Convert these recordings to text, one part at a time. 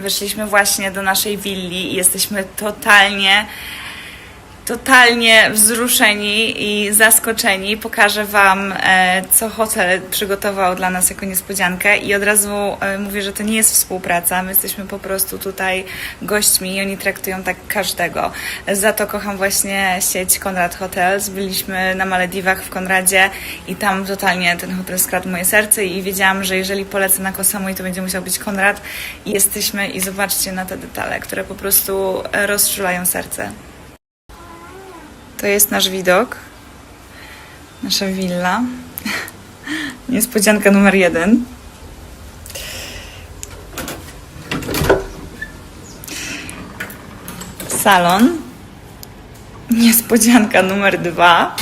Wyszliśmy właśnie do naszej willi i jesteśmy totalnie, totalnie wzruszeni i zaskoczeni. Pokażę Wam, e, co hotel przygotował dla nas jako niespodziankę i od razu e, mówię, że to nie jest współpraca. My jesteśmy po prostu tutaj gośćmi i oni traktują tak każdego. Za to kocham właśnie sieć Konrad Hotels. Byliśmy na Malediwach w Konradzie i tam totalnie ten hotel skradł moje serce i wiedziałam, że jeżeli polecę na Koh Samui, to będzie musiał być Konrad. Jesteśmy i zobaczcie na te detale, które po prostu e, rozczulają serce. To jest nasz widok. Nasza willa. Niespodzianka numer jeden. Salon. Niespodzianka numer dwa.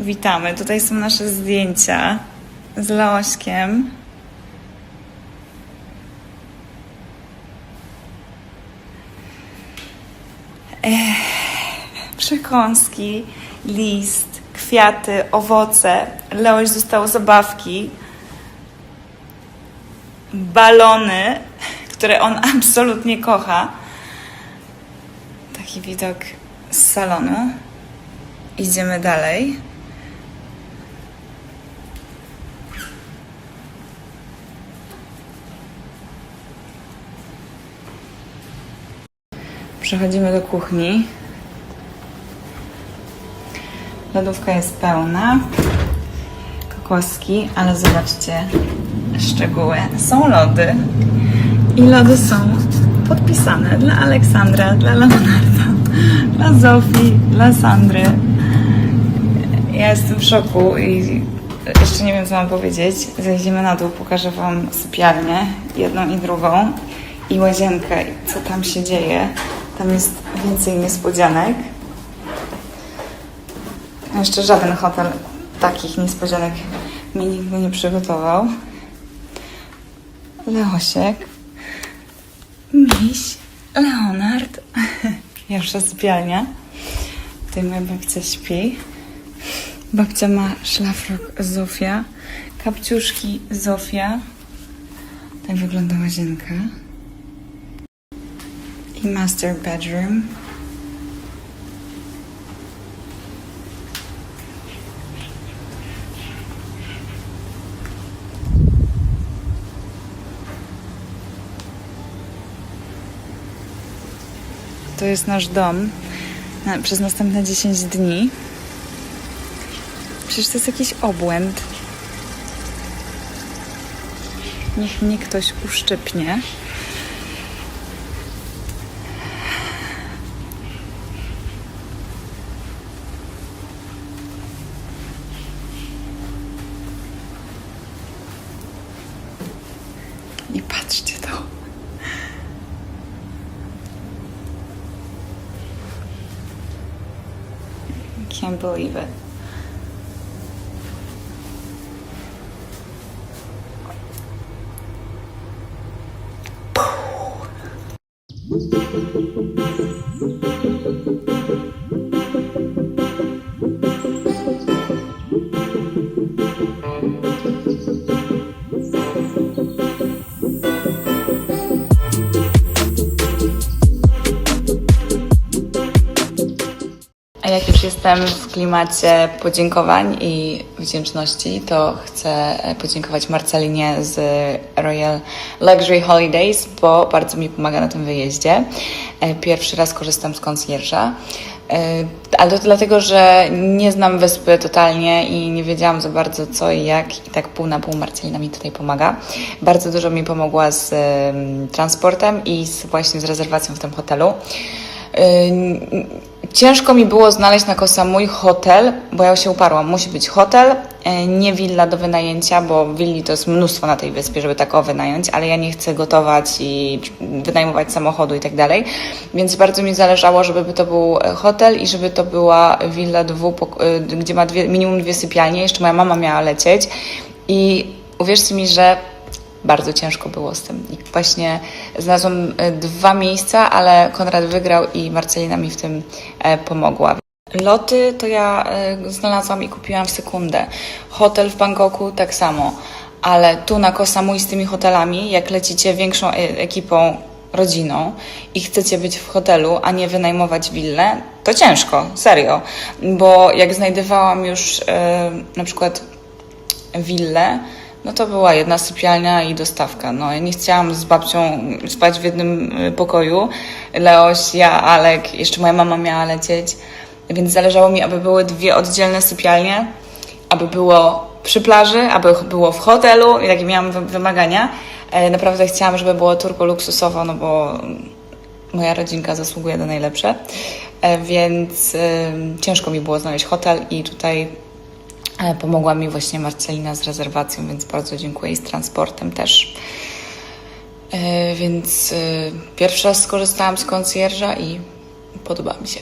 Witamy. Tutaj są nasze zdjęcia z Leośkiem. Przekąski, list, kwiaty, owoce. Leoś zostało zabawki, balony, które on absolutnie kocha. Taki widok z salonu. Idziemy dalej. Przechodzimy do kuchni. Lodówka jest pełna. Kokoski, ale zobaczcie szczegóły. Są lody. I lody są podpisane dla Aleksandra, dla Leonarda, dla Zofii, dla Sandry. Ja jestem w szoku i jeszcze nie wiem, co mam powiedzieć. Zejdziemy na dół, pokażę Wam sypialnię, jedną i drugą, i łazienkę, co tam się dzieje. Tam jest więcej niespodzianek. Jeszcze żaden hotel takich niespodzianek mi nigdy nie przygotował. Leosiek, Miś, Leonard, pierwsza sypialnia. Tutaj moja babcia śpi. Babcia ma szlafrok Zofia, kapciuszki Zofia. Tak wygląda łazienka. I master bedroom. To jest nasz dom na, przez następne 10 dni. Przecież to jest jakiś obłęd. Niech mnie ktoś uszczypnie. I patrzcie to. Can't believe it. już jestem w klimacie podziękowań i wdzięczności, to chcę e, podziękować Marcelinie z Royal Luxury Holidays, bo bardzo mi pomaga na tym wyjeździe. E, Pierwszy raz korzystam z konsjerża. E, Ale to dlatego, że nie znam wyspy totalnie i nie wiedziałam za bardzo co i jak i tak pół na pół Marcelina mi tutaj pomaga. Bardzo dużo mi pomogła z em, transportem i z, właśnie z rezerwacją w tym hotelu. Ciężko mi było znaleźć na Koh Samui hotel, bo ja się uparłam. Musi być hotel, e, nie willa do wynajęcia, bo willi to jest mnóstwo na tej wyspie, żeby tak o wynająć, ale ja nie chcę gotować i wynajmować samochodu i tak dalej. Więc bardzo mi zależało, żeby to był e, hotel i żeby to była willa, dwupok- e, gdzie ma dwie, minimum dwie sypialnie. Jeszcze moja mama miała lecieć i uwierzcie mi, że bardzo ciężko było z tym. I właśnie znalazłam e, dwa miejsca, ale Konrad wygrał i Marcelina mi w tym e, pomogła. Loty to ja e, znalazłam i kupiłam w sekundę. Hotel w Bangkoku tak samo. ale tu na Koh Samui z tymi hotelami, jak lecicie większą ekipą, rodziną i chcecie być w hotelu, a nie wynajmować willę, to ciężko, serio. Bo jak znajdowałam już e, na przykład willę, no to była jedna sypialnia i dostawka. No, ja nie chciałam z babcią spać w jednym y, pokoju. Leoś, ja, Alek, jeszcze moja mama miała lecieć, więc zależało mi, aby były dwie oddzielne sypialnie, aby było przy plaży, aby było w hotelu i takie miałam wy- wymagania. E, Naprawdę chciałam, żeby było turbo luksusowo, no bo moja rodzinka zasługuje na najlepsze, E, więc y, ciężko mi było znaleźć hotel i tutaj Pomogła mi właśnie Marcelina z rezerwacją, więc bardzo dziękuję i z transportem też. E, Więc e, pierwszy raz skorzystałam z konsjerża i podoba mi się.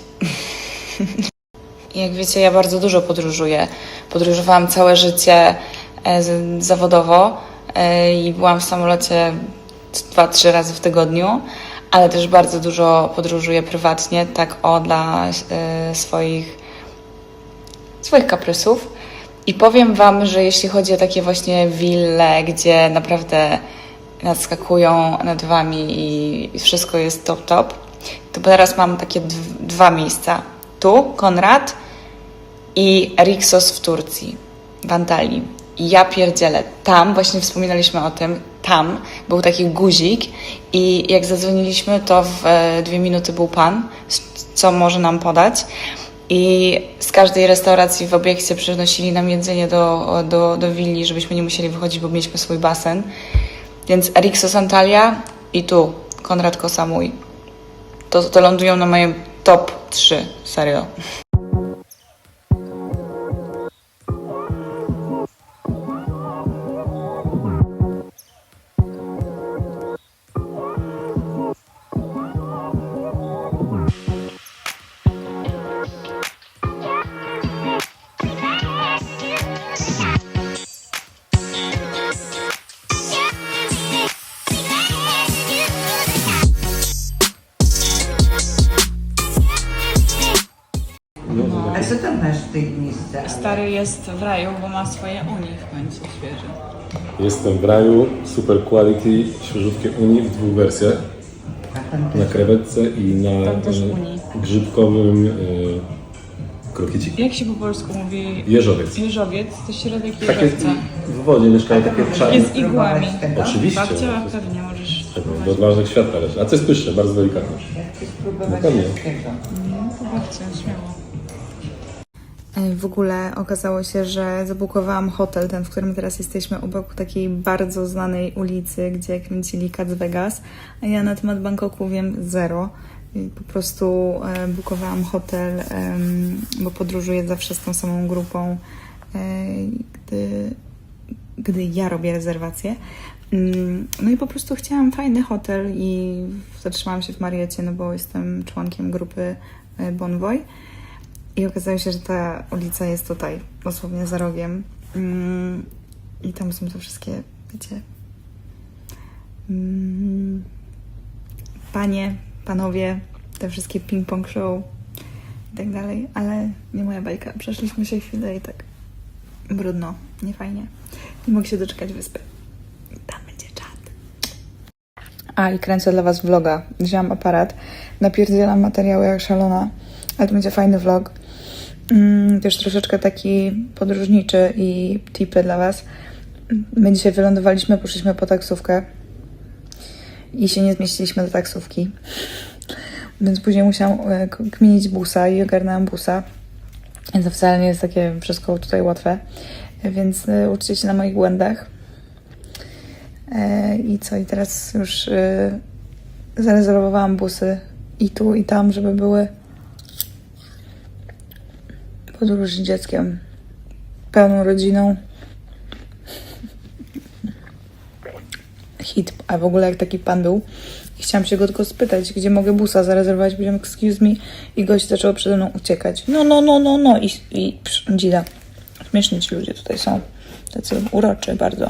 Jak wiecie, ja bardzo dużo podróżuję. Podróżowałam całe życie e, zawodowo e, i byłam w samolocie dwa, trzy razy w tygodniu, ale też bardzo dużo podróżuję prywatnie, tak o dla e, swoich swoich kaprysów. I powiem Wam, że jeśli chodzi o takie właśnie wille, gdzie naprawdę nadskakują nad Wami i wszystko jest top, top, to teraz mam takie dw- dwa miejsca. Tu Konrad i Rixos w Turcji, w Antalii. I ja pierdzielę, tam, właśnie wspominaliśmy o tym, tam był taki guzik i jak zadzwoniliśmy, to w e, dwie minuty był pan, co może nam podać. I z każdej restauracji w obiekcie przynosili nam jedzenie do, do, do willi, żebyśmy nie musieli wychodzić, bo mieliśmy swój basen. Więc Rixos Antalya i tu Konrad Kosamuj. To, to lądują na moim top 3, serio. A co tam masz w tych miejscach? Stary jest w raju, bo ma swoje uni w końcu świeże. Jestem w raju, super quality, świeżutkie uni w dwóch wersjach. Na krewetce i na Tam też uni. grzybkowym krokieciku. Jak się po polsku mówi Jeżowiec. jeżowiec? To środek Takie jeżowca. w wodzie mieszkają takie czarne. Jest igłami. tego? Oczywiście. Babcia pewnie możesz spróbować. Do odważnych świat należy. A co jest pyszne, bardzo delikatne. Chcę spróbować No pewnie. wszystkiego. Babcia, śmiało. E, W ogóle okazało się, że zabukowałam hotel, ten, w którym teraz jesteśmy, obok takiej bardzo znanej ulicy, gdzie kręcili Cats Vegas, a ja na temat Bangkoku wiem zero. Po prostu e, bukowałam hotel, bo podróżuję zawsze z tą samą grupą, e, gdy, gdy ja robię rezerwację. Mm, No i po prostu chciałam fajny hotel i zatrzymałam się w Mariecie, no bo jestem członkiem grupy e, Bonvoy. I okazało się, że ta ulica jest tutaj, dosłownie za rogiem. Mm, I tam są te wszystkie, wiecie, mm, panie, panowie, te wszystkie ping-pong show i tak dalej, ale nie moja bajka. Przeszliśmy się chwilę i tak brudno, niefajnie. Nie mogę się doczekać wyspy. Tam będzie czat. A i kręcę dla Was vloga. Wzięłam aparat, napierdzielam materiały jak szalona, ale to będzie fajny vlog. Mm, też troszeczkę taki podróżniczy i tipy dla Was. My dzisiaj wylądowaliśmy, poszliśmy po taksówkę i się nie zmieściliśmy do taksówki. Więc później musiałam e, kminić busa i ogarnęłam busa. Więc wcale nie jest takie wszystko tutaj łatwe. Więc e, uczcie się na moich błędach. E, I co? I teraz już zarezerwowałam busy i tu, i tam, żeby były podróż z dzieckiem, pełną rodziną. Hit, a w ogóle jak taki pan był. I chciałam się go tylko spytać, gdzie mogę busa zarezerwować. Powiedziałam, excuse me. I gość zaczął przede mną uciekać. No, no, no, no, no. I, i psz, dzida. Śmieszni ci ludzie tutaj są. Tacy uroczy bardzo.